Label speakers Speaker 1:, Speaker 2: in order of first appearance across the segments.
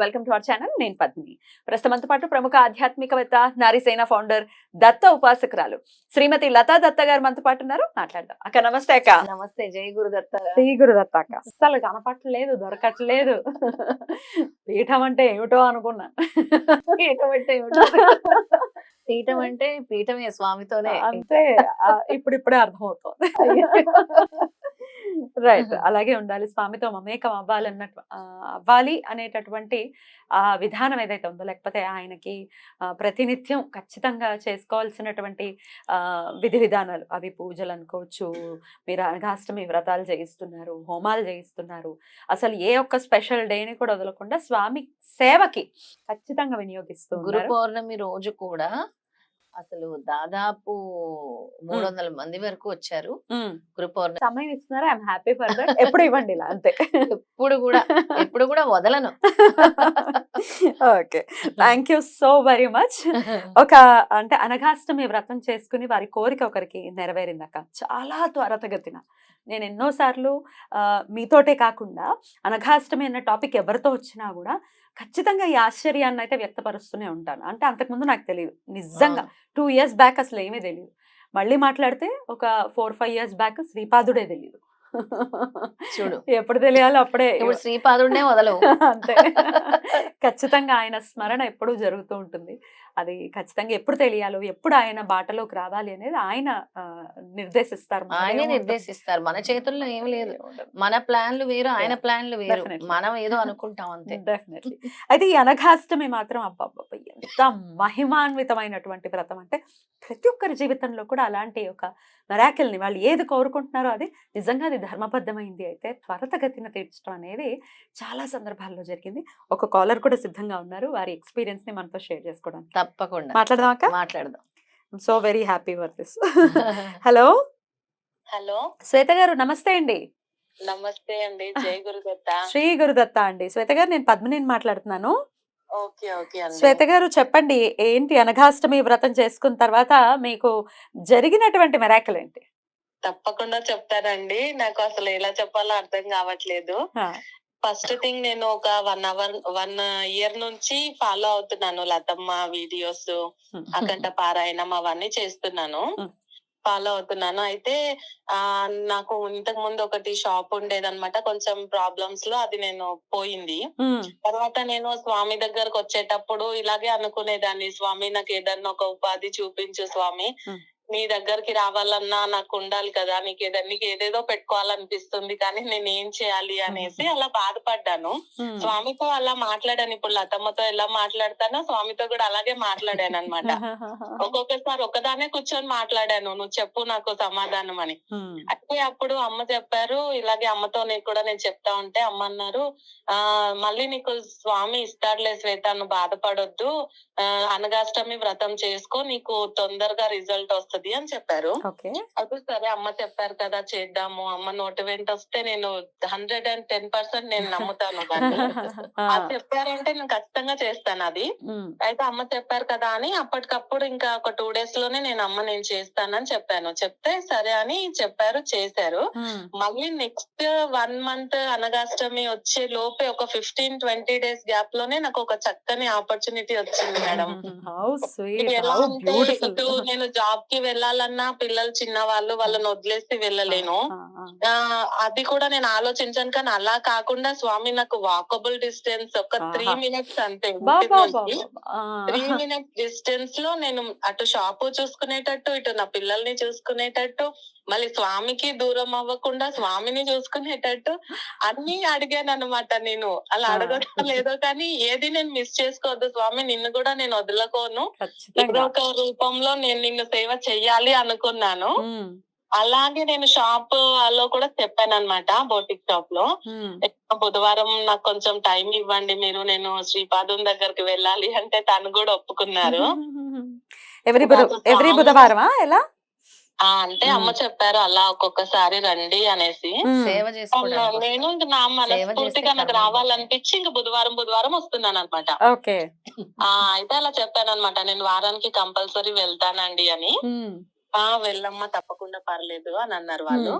Speaker 1: Welcome to our channel నేను పద్మిని. ప్రస్తుతంతో పాటు ప్రముఖ ఆధ్యాత్మికవేత్త నారీసేన ఫౌండర్ దత్త ఉపాసకురాలు శ్రీమతి లతా దత్త గారు మనతో పాటు ఉన్నారు. మాట్లాడదాం. అక్క నమస్తే అక్క.
Speaker 2: నమస్తే జై గురుదత్త
Speaker 1: శ్రీ గురుదత్త అక్క.
Speaker 2: అస్సలు కనపట్టలేదు దొరకట్లేదు. పీఠం అంటే ఏమిటో అనుకున్నా. పీఠం అంటే ఏమిటో? పీఠం అంటే పీఠమే స్వామితోనే.
Speaker 1: అంతే. ఇప్పుడిప్పుడే అర్థమవుతోంది. రైట్. అలాగే ఉండాలి. స్వామితో మమేకం అవ్వాలన్నట్టు అవ్వాలి అనేటటువంటి ఆ విధానం ఏదైతే ఉందో లేకపోతే ఆయనకి ప్రతినిత్యం ఖచ్చితంగా చేసుకోవాల్సినటువంటి ఆ, విధి విధానాలు. అవి పూజలు అనుకోవచ్చు మీరు అనగాష్టమి వ్రతాలు చేయిస్తున్నారు హోమాలు చేయిస్తున్నారు అసలు ఏ ఒక్క స్పెషల్ డేని కూడా వదలకుండా స్వామి సేవకి ఖచ్చితంగా వినియోగిస్తూ
Speaker 2: గురు. పౌర్ణమి రోజు కూడా అసలు దాదాపు మూడు వందల మంది వరకు వచ్చారు. పౌర్ణమి
Speaker 1: సమయం ఇస్తున్నారు. ఐఎమ్ హ్యాపీ ఫర్ దట్ ఎప్పుడు ఇవ్వండి ఇలా అంతే.
Speaker 2: ఎప్పుడు కూడా ఎప్పుడు కూడా వదలను.
Speaker 1: Okay. Thank you so very much ఒక అంటే అనగాష్టమి వ్రతం చేసుకుని వారి కోరిక ఒకరికి నెరవేరిందక్క. చాలా త్వరతగతిన నేను ఎన్నోసార్లు ఆ, మీతోటే కాకుండా అనగాష్టమి అన్న టాపిక్ ఎవరితో వచ్చినా కూడా ఖచ్చితంగా ఈ ఆశ్చర్యాన్ని అయితే వ్యక్తపరుస్తూనే ఉంటాను. అంటే అంతకుముందు నాకు తెలియదు నిజంగా టూ ఇయర్స్ బ్యాక్ అసలు ఏమీ తెలియదు మళ్ళీ మాట్లాడితే ఒక ఫోర్ ఫైవ్ ఇయర్స్ బ్యాక్ శ్రీపాదుడే తెలియదు
Speaker 2: చూడు.
Speaker 1: ఎప్పుడు తెలియాలో అప్పుడే
Speaker 2: ఇప్పుడు శ్రీపాదుడినే వదలవు.
Speaker 1: అంతే. ఖచ్చితంగా ఆయన స్మరణ ఎప్పుడూ జరుగుతూ ఉంటుంది. అది ఖచ్చితంగా ఎప్పుడు తెలియాలో ఎప్పుడు ఆయన బాటలోకి రావాలి అనేది ఆయన నిర్దేశిస్తారు
Speaker 2: ఆయనే. నిర్దేశిస్తారు. మన చేతుల్లో ఏమి లేదు. మన ప్లాన్లు వేరు ఆయన ప్లాన్లు వేరు. మనం ఏదో అనుకుంటాం అంతే.
Speaker 1: డెఫినెట్లీ అయితే ఈ అనఘాష్టమి మాత్రం అబ్బబ్బబ్బ ఎంత మహిమాన్వితమైనటువంటి వ్రతం అంటే ప్రతి ఒక్కరి జీవితంలో కూడా అలాంటి ఒక మెరాకిల్ని వాళ్ళు ఏది కోరుకుంటున్నారో అది నిజంగా అది ధర్మబద్ధమైంది. అయితే త్వరతగతిన తీర్చడం అనేది చాలా సందర్భాల్లో జరిగింది. ఒక కాలర్ కూడా సిద్ధంగా ఉన్నారు. వారి ఎక్స్పీరియన్స్ని మనతో షేర్ చేసుకోవడానికి.
Speaker 2: తప్పకుండా.
Speaker 1: మాట్లాడదాం
Speaker 2: మాట్లాడదాం.
Speaker 1: So very happy for this hello
Speaker 3: hello?
Speaker 1: Shweta గారు నమస్తే అండి.
Speaker 3: నమస్తే అండి. జై గురుదత్త.
Speaker 1: శ్రీ గురుదత్త అండి. శ్వేత గారు నేను పద్మిని మాట్లాడుతున్నాను. శ్వేత గారు చెప్పండి ఏంటి అనఘాష్టమి వ్రతం చేసుకున్న తర్వాత మీకు జరిగినటువంటి మెరాకల్ ఏంటి?
Speaker 3: తప్పకుండా చెప్తానండి. నాకు అసలు ఎలా చెప్పాలో అర్థం కావట్లేదు. ఫస్ట్ థింగ్ నేను ఒక వన్ అవర్ వన్ ఇయర్ నుంచి ఫాలో అవుతున్నాను లతమ్మ వీడియోస్ అఖండ పారాయణం అవన్నీ చేస్తున్నాను. ఫాలో అవుతున్నాను. అయితే ఆ నాకు ఇంతకు ముందు ఒకటి షాప్ ఉండేదన్నమాట. కొంచెం ప్రాబ్లమ్స్లో అది నేను పోయింది. తర్వాత నేను స్వామి దగ్గరకు వచ్చేటప్పుడు ఇలాగే అనుకునేదాన్ని. స్వామి నాకు ఏదన్నా ఒక ఉపాధి చూపించు స్వామి. నీ దగ్గరికి రావాలన్నా నాకు ఉండాలి కదా నీకు ఏదైనా నీకు ఏదేదో పెట్టుకోవాలనిపిస్తుంది కానీ నేను ఏం చేయాలి అనేసి అలా బాధపడ్డాను. స్వామితో అలా మాట్లాడాను. ఇప్పుడు లతమ్మతో ఎలా మాట్లాడతానో స్వామితో కూడా అలాగే మాట్లాడాను అనమాట ఒక్కొక్కసారి ఒకదానే కూర్చొని మాట్లాడాను. నువ్వు చెప్పు నాకు సమాధానం అని. అయితే అప్పుడు అమ్మ చెప్పారు ఇలాగే అమ్మతో నీకు కూడా నేను చెప్తా ఉంటే అమ్మ అన్నారు ఆ మళ్ళీ నీకు స్వామి ఇస్తాడులే శ్వేత నువ్వు బాధపడొద్దు. అనగాష్టమి వ్రతం చేసుకో నీకు తొందరగా రిజల్ట్ వస్తది అని చెప్పారు. అయితే సరే అమ్మ చెప్పారు కదా చేద్దాము. అమ్మ నోటి వెంట వస్తే నేను హండ్రెడ్ అండ్ టెన్ పర్సెంట్ నేను నమ్ముతాను అది చెప్పారంటే నేను ఖచ్చితంగా చేస్తాను అది. అయితే అమ్మ చెప్పారు కదా అని అప్పటికప్పుడు ఇంకా ఒక టూ డేస్లోనే నేను అమ్మ నేను చేస్తానని చెప్పాను. చెప్తే సరే అని చెప్పారు చేశారు. మళ్ళీ నెక్స్ట్ వన్ మంత్ అనగాష్టమి వచ్చే లోపే ఒక ఫిఫ్టీన్ ట్వంటీ డేస్ గ్యాప్లోనే నాకు ఒక చక్కని ఆపర్చునిటీ వచ్చింది మేడం. ఇటు నేను జాబ్కి వెళ్ళాలన్నా పిల్లలు చిన్న వాళ్ళు వాళ్ళని వదిలేసి వెళ్ళలేను. అది కూడా నేను ఆలోచించాను కానీ అలా కాకుండా స్వామి నాకు వాకబుల్ డిస్టెన్స్ ఒక త్రీ. మినిట్స్ అంతే త్రీ మినిట్స్ డిస్టెన్స్లో నేను అటు షాపు చూసుకునేటట్టు ఇటు నా పిల్లల్ని చూసుకునేటట్టు మళ్ళీ స్వామికి దూరం అవ్వకుండా స్వామిని చూసుకునేటట్టు అన్ని అడిగాను అనమాట నేను. అలా. అడగడం లేదో కానీ ఏది నేను మిస్ చేసుకోవద్దు స్వామి నిన్ను కూడా నేను వదులుకోను. ఏదో ఒక రూపంలో నేను నిన్ను సేవ చెయ్యాలి అనుకున్నాను. అలాగే నేను షాప్లో కూడా చెప్పాను అనమాట బోటిక్
Speaker 1: షాప్లో.
Speaker 3: బుధవారం నాకు కొంచెం టైం ఇవ్వండి మీరు నేను శ్రీపాదం దగ్గరికి వెళ్ళాలి అంటే తను కూడా ఒప్పుకున్నారు.
Speaker 1: ఎవరి బుధవారమా? ఎలా?
Speaker 3: అంటే అమ్మ చెప్పారు అలా ఒక్కొక్కసారి రండి అనేసి.
Speaker 2: సేవ చేసుకోవడానికి
Speaker 3: నేను ఇంక నా మనస్ఫూర్తిగా నాకు. రావాలనిపించి ఇంక బుధవారం బుధవారం వస్తున్నాను అనమాట
Speaker 1: ఓకే.
Speaker 3: ఆ అయితే అలా చెప్పాను అనమాట నేను వారానికి కంపల్సరీ వెళ్తానండి అని. ఆ! వెళ్ళమ్మా తప్పకుండా పర్లేదు అని అన్నారు వాళ్ళు.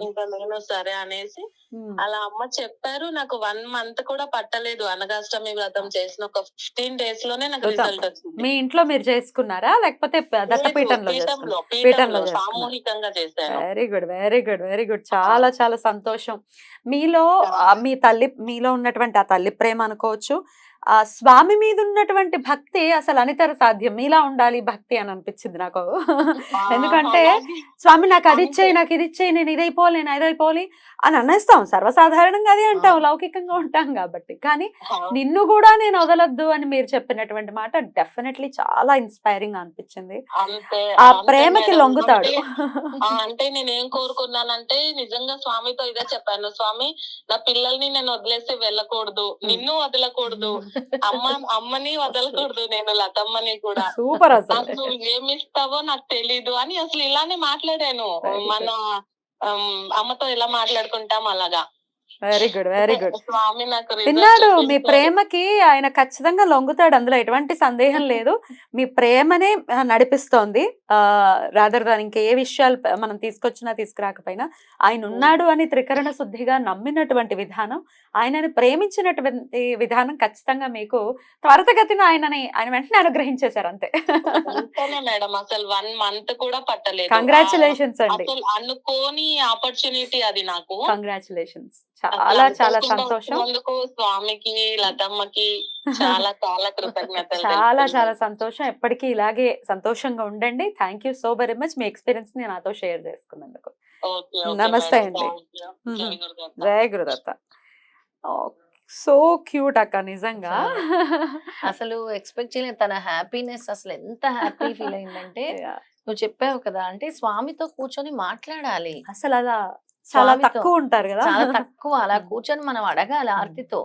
Speaker 3: ఇంకా నేను సరే అనేసి. అలా అమ్మ చెప్పారు. నాకు వన్ మంత్ కూడా పట్టలేదు. అనగాష్టమి వ్రతం చేసిన ఒక ఫిఫ్టీన్ డేస్లోనే నాకు. రిజల్ట్ వచ్చింది.
Speaker 1: మీ ఇంట్లో మీరు చేసుకున్నారా? లేకపోతే దత్తపీఠంలో
Speaker 3: పీఠంలో. సామూహికంగా చేశాను.
Speaker 1: Very good very good very good చాలా చాలా సంతోషం. మీలో మీ తల్లి మీలో ఉన్నటువంటి ఆ తల్లి ప్రేమ అనుకోవచ్చు. ఆ స్వామి మీద ఉన్నటువంటి భక్తి అసలు అనితర సాధ్యం. మీలా ఉండాలి భక్తి అని అనిపించింది నాకు. ఎందుకంటే స్వామి నాకు అది. ఇచ్చేయి నాకు ఇది ఇచ్చేయి నేను ఇదైపోవాలి నేను అదైపోవాలి అని అనేస్తాం. సర్వసాధారణంగా అదే అంటాం. లౌకికంగా ఉంటాం కాబట్టి. కానీ. నిన్ను కూడా నేను వదలొద్దు అని మీరు చెప్పినటువంటి మాట డెఫినెట్లీ చాలా ఇన్స్పైరింగ్ అనిపించింది. ఆ ప్రేమకి. లొంగుతాడు.
Speaker 3: అంటే నేను ఏం కోరుకున్నానంటే నిజంగా స్వామితో ఇదే చెప్పాను. స్వామి నా పిల్లల్ని నేను వదిలేసి వెళ్ళకూడదు. నిన్ను వదలకూడదు. అమ్మ అమ్మని వదలకూడదు నేను లతమ్మని కూడా.
Speaker 1: సూపర్ అసలు.
Speaker 3: నువ్వు ఏమి ఇస్తావో నాకు తెలీదు అని అసలు ఇలానే మాట్లాడాను. మన అమ్మతో ఎలా మాట్లాడుకుంటాం అలాగా.
Speaker 1: వెరీ గుడ్ వెరీ గుడ్ విన్నాడు మీ. ప్రేమకి ఆయన ఖచ్చితంగా లొంగుతాడు అందులో ఎటువంటి సందేహం లేదు. మీ ప్రేమనే నడిపిస్తోంది. ఆ రాదర్ దాని ఇంకా ఏ విషయాలు మనం తీసుకొచ్చినా తీసుకురాకపోయినా ఆయన ఉన్నాడు అని త్రికరణ శుద్ధిగా నమ్మినటువంటి విధానం ఆయనని ప్రేమించినటువంటి విధానం ఖచ్చితంగా మీకు త్వరితగతిన ఆయనని ఆయన వెంటనే అనుగ్రహించేశారు అంతే.
Speaker 3: మేడం అసలు వన్ మంత్ కూడా పట్టలేదు.
Speaker 1: కంగ్రాచులేషన్స్ అండి.
Speaker 3: అనుకోని ఆపర్చునిటీ అది నాకు.
Speaker 1: కంగ్రాచులేషన్స్ చాలా చాలా సంతోషం.
Speaker 3: స్వామికి లతమ్మకి చాలా చాలా కృతజ్ఞతలు
Speaker 1: చాలా. చాలా సంతోషం. ఎప్పటికీ ఇలాగే సంతోషంగా ఉండండి. Thank you so very much మీ ఎక్స్పీరియన్స్ని నాతో షేర్ చేసుకున్నందుకు.
Speaker 3: ఓకే, ఓకే
Speaker 1: నమస్తే. అండి. జయ గురుదత్త. సో క్యూట్ అక్క నిజంగా.
Speaker 2: అసలు ఎక్స్పెక్ట్ చేయలేదు. తన హ్యాపీనెస్ అసలు ఎంత హ్యాపీ ఫీల్ అయిందంటే నువ్వు చెప్పావు కదా అంటే స్వామితో కూర్చొని మాట్లాడాలి.
Speaker 1: అసలు అలా చాలా. తక్కువ ఉంటారు కదా.
Speaker 2: చాలా తక్కువ. అలా. కూర్చొని మనం అడగాలి. ఆర్తితో.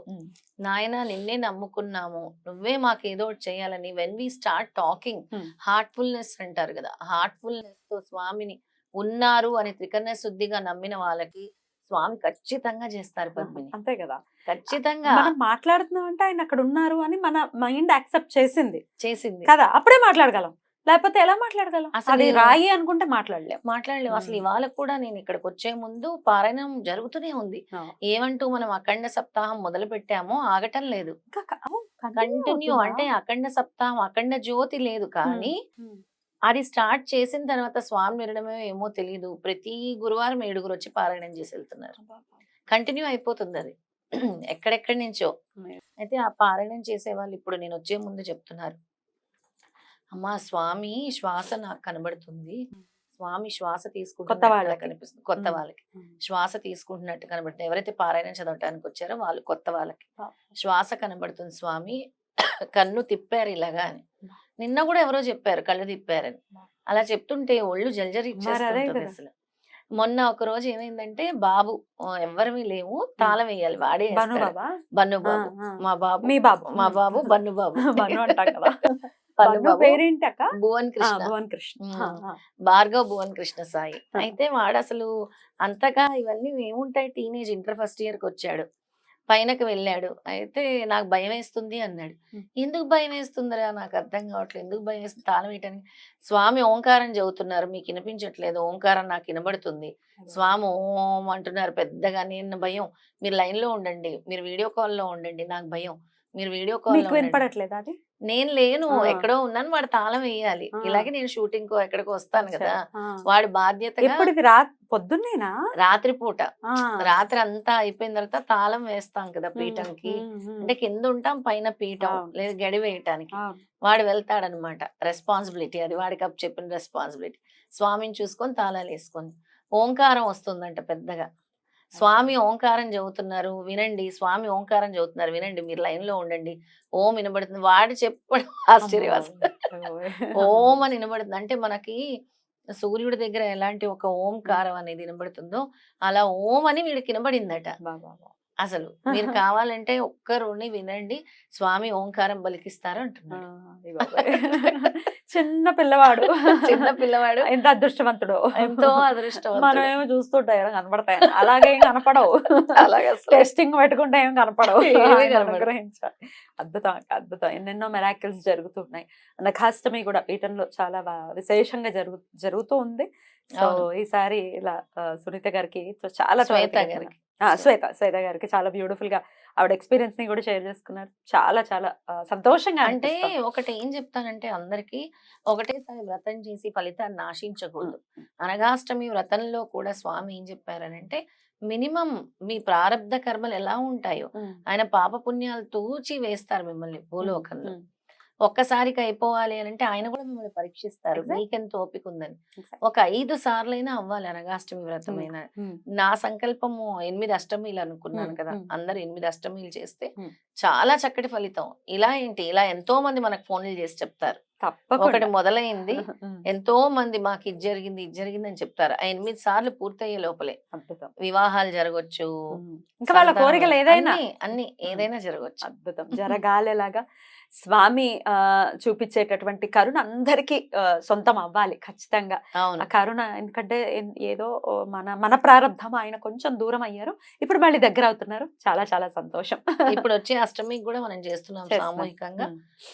Speaker 2: నాయన నిన్నే నమ్ముకున్నాము. నువ్వే మాకు ఏదో ఒకటి చేయాలని. When we start talking. Heartfulness అంటారు కదా. హార్ట్ఫుల్నెస్తో స్వామిని ఉన్నారు అని త్రికరణ శుద్ధిగా నమ్మిన వాళ్ళకి స్వామి ఖచ్చితంగా చేస్తారు పద్మిని.
Speaker 1: అంతే కదా.
Speaker 2: ఖచ్చితంగా.
Speaker 1: మనం మాట్లాడుతున్నాం అంటే ఆయన అక్కడ ఉన్నారు అని మన మైండ్ యాక్సెప్ట్ చేసింది.
Speaker 2: చేసింది.
Speaker 1: కదా అప్పుడే మాట్లాడగలం. లేకపోతే ఎలా మాట్లాడగలం?
Speaker 2: అసలు
Speaker 1: అది రాయి అనుకుంటే మాట్లాడలేం.
Speaker 2: మాట్లాడలేము అసలు. ఇవాళ కూడా నేను ఇక్కడికి వచ్చే ముందు పారాయణం జరుగుతూనే ఉంది. ఏమంటూ మనం అఖండ సప్తాహం మొదలు పెట్టామో ఆగటం లేదు. కంటిన్యూ? అంటే అఖండ సప్తాహం అఖండ జ్యోతి లేదు కానీ. అది స్టార్ట్ చేసిన తర్వాత స్వామి వినడమే ఏమో తెలియదు ప్రతి గురువారం ఏడుగురు వచ్చి పారాయణం చేసి వెళ్తున్నారు. కంటిన్యూ అయిపోతుంది అది. ఎక్కడెక్కడి నుంచో. అయితే ఆ పారాయణం చేసే వాళ్ళు ఇప్పుడు నేను వచ్చే ముందు చెప్తున్నారు. అమ్మా! స్వామి శ్వాస నాకు కనబడుతుంది. స్వామి శ్వాస
Speaker 1: వాళ్ళకి.
Speaker 2: కనిపిస్తుంది. కొత్త. వాళ్ళకి. శ్వాస తీసుకుంటున్నట్టు కనబడుతుంది. ఎవరైతే పారాయణం చదవటానికి వచ్చారో వాళ్ళు కొత్త వాళ్ళకి. శ్వాస కనబడుతుంది స్వామి. కన్ను తిప్పారు ఇలాగా అని. నిన్న కూడా ఎవరో చెప్పారు కళ్ళు తిప్పారని. అలా చెప్తుంటే ఒళ్ళు జల్జరి. అసలు. మొన్న ఒక రోజు ఏమైందంటే బాబు ఆ, ఎవ్వరివి లేవు. తాళం వేయాలి. వాడే.
Speaker 1: బాబా
Speaker 2: బన్ను బాబు. మా బాబు
Speaker 1: మీ బాబు.
Speaker 2: మా బాబు బన్ను బాబు
Speaker 1: అంటాం కదా.
Speaker 2: భువన్ కృష్ణ
Speaker 1: భువన్.
Speaker 2: భార్గవ్ భువన్ కృష్ణ సాయి. అయితే వాడు అసలు అంతగా ఇవన్నీ ఏముంటాయి? టీనేజ్ ఇంటర్ ఫస్ట్ ఇయర్కి వచ్చాడు. పైనకి వెళ్ళాడు. అయితే నాకు భయం వేస్తుంది అన్నాడు. ఎందుకు భయం వేస్తుందిరా? నాకు అర్థం కావట్లేదు. ఎందుకు భయం వేస్తుంది? తాళం వేయటానికి స్వామి ఓంకారం చదువుతున్నారు. మీకు వినిపించట్లేదు. ఓంకారం నాకు వినబడుతుంది. స్వామి ఓం అంటున్నారు పెద్దగా. నేను భయం. మీరు లైన్లో ఉండండి. మీరు వీడియో కాల్లో ఉండండి. నాకు భయం. మీరు వీడియో కాల్
Speaker 1: వినపడట్లేదు అది?
Speaker 2: నేను లేను. ఎక్కడో ఉన్నాను వాడు తాళం వేయాలి. ఇలాగే నేను షూటింగ్ కో ఎక్కడికో వస్తాను కదా. వాడి
Speaker 1: రా పొద్దున్నేనా?
Speaker 2: రాత్రి పూట. రాత్రి అంతా అయిపోయిన తర్వాత తాళం వేస్తాం కదా పీఠంకి. అంటే కింద ఉంటాం పైన పీఠం. లేదా గడి వేయటానికి. వాడు వెళ్తాడనమాట. రెస్పాన్సిబిలిటీ అది వాడికి అప్ చెప్పిన రెస్పాన్సిబిలిటీ. స్వామిని చూసుకొని తాళాలు వేసుకొని. ఓంకారం వస్తుందంట పెద్దగా. స్వామి ఓంకారం చదువుతున్నారు వినండి. స్వామి ఓంకారం చదువుతున్నారు వినండి. మీరు లైన్లో ఉండండి. ఓం వినబడుతుంది. వాడు చెప్పడం ఆశ్చర్యం ఓం అని వినబడుతుంది. అంటే మనకి సూర్యుడి దగ్గర ఎలాంటి ఒక ఓంకారం అనేది వినబడుతుందో అలా ఓం అని వీడికి వినబడిందట. అసలు మీరు కావాలంటే ఒక్కరుని వినండి. స్వామి ఓంకారం పలికిస్తారు అంటున్నాడు
Speaker 1: చిన్న పిల్లవాడు.
Speaker 2: చిన్న పిల్లవాడు.
Speaker 1: ఎంత అదృష్టవంతుడు.
Speaker 2: ఎంతో
Speaker 1: మనం
Speaker 2: అదృష్టవంతుడు
Speaker 1: ఏమో చూస్తుంటాయి కనపడతాయి అలాగే ఏం కనపడవు.
Speaker 2: అలాగే.
Speaker 1: టెస్టింగ్ పెట్టుకుంటే ఏం కనపడవు.
Speaker 2: ఏమీ
Speaker 1: ఆయన
Speaker 2: కనపడవు.
Speaker 1: అనుగ్రహించాలి. అద్భుతం అద్భుతం. ఎన్నెన్నో మెరాకిల్స్ జరుగుతున్నాయి. నఖాష్టమి కూడా పీఠంలో చాలా విశేషంగా జరుగు జరుగుతూ ఉంది. సో. ఈసారి ఇలా సునీత గారికి చాలా
Speaker 2: శ్వేత గారికి.
Speaker 1: ఆ, శ్వేత శ్వేత గారికి చాలా బ్యూటిఫుల్గా ఆవిడ ఎక్స్పీరియన్స్ని కూడా షేర్ చేసుకున్నారు. చాలా చాలా సంతోషంగా
Speaker 2: అంటే. ఒకటి ఏం చెప్తానంటే అందరికి ఒకటేసారి వ్రతం చేసి ఫలితాన్ని ఆశించకూడదు. అనగాష్టమి వ్రతంలో కూడా స్వామి ఏం చెప్పారనంటే మినిమం మీ ప్రారంధ కర్మలు ఎలా ఉంటాయో ఆయన పాప పుణ్యాలు తూచి వేస్తారు మిమ్మల్ని భూలోకంలో. ఒక్కసారికి అయిపోవాలి అని అంటే ఆయన కూడా మిమ్మల్ని పరీక్షిస్తారు. మీకెంత ఓపిక ఉందని. ఒక ఐదు సార్లైనా అవ్వాలి అనగాష్టమి వ్రతమైన నా సంకల్పము ఎనిమిది అష్టమిలు అనుకున్నాను కదా. అందరు ఎనిమిది అష్టమిలు చేస్తే. చాలా చక్కటి ఫలితం. ఇలా ఏంటి? ఇలా ఎంతో మంది మనకు ఫోన్లు చేసి చెప్తారు. ఒకటి మొదలైంది. ఎంతో మంది మాకు ఇది జరిగింది ఇది జరిగింది అని చెప్తారు. ఆ ఎనిమిది సార్లు పూర్తయ్యే లోపలే
Speaker 1: అద్భుతం.
Speaker 2: వివాహాలు జరగచ్చు.
Speaker 1: ఇంకా వాళ్ళ కోరికలు ఏదైనా.
Speaker 2: అన్ని- అన్ని ఏదైనా జరగచ్చు.
Speaker 1: అద్భుతం. జరగాలేలాగా స్వామి ఆ చూపించేటటువంటి కరుణ అందరికీ సొంతం అవ్వాలి ఖచ్చితంగా. ఆ కరుణ ఎందుకంటే ఏదో మన మన ప్రారంధం ఆయన కొంచెం దూరం అయ్యారు. ఇప్పుడు మళ్ళీ దగ్గర అవుతున్నారు. చాలా చాలా సంతోషం.
Speaker 2: ఇప్పుడు వచ్చే అష్టమికి కూడా మనం చేస్తున్నాం. సామూహికంగా.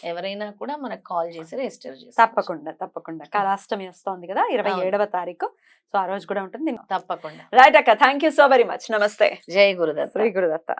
Speaker 2: ఎవరైనా కూడా మనకు కాల్ చేసి రిజిస్టర్ చేసి
Speaker 1: తప్పకుండా తప్పకుండా. కళాష్టమి వస్తోంది కదా ఇరవై. ఏడవ తారీఖు. సో ఆ రోజు కూడా ఉంటుంది.
Speaker 2: తప్పకుండా.
Speaker 1: రైట్ అక్క thank you so very much. నమస్తే.
Speaker 2: జై గురుదత్త.
Speaker 1: శ్రీ గురుదత్త.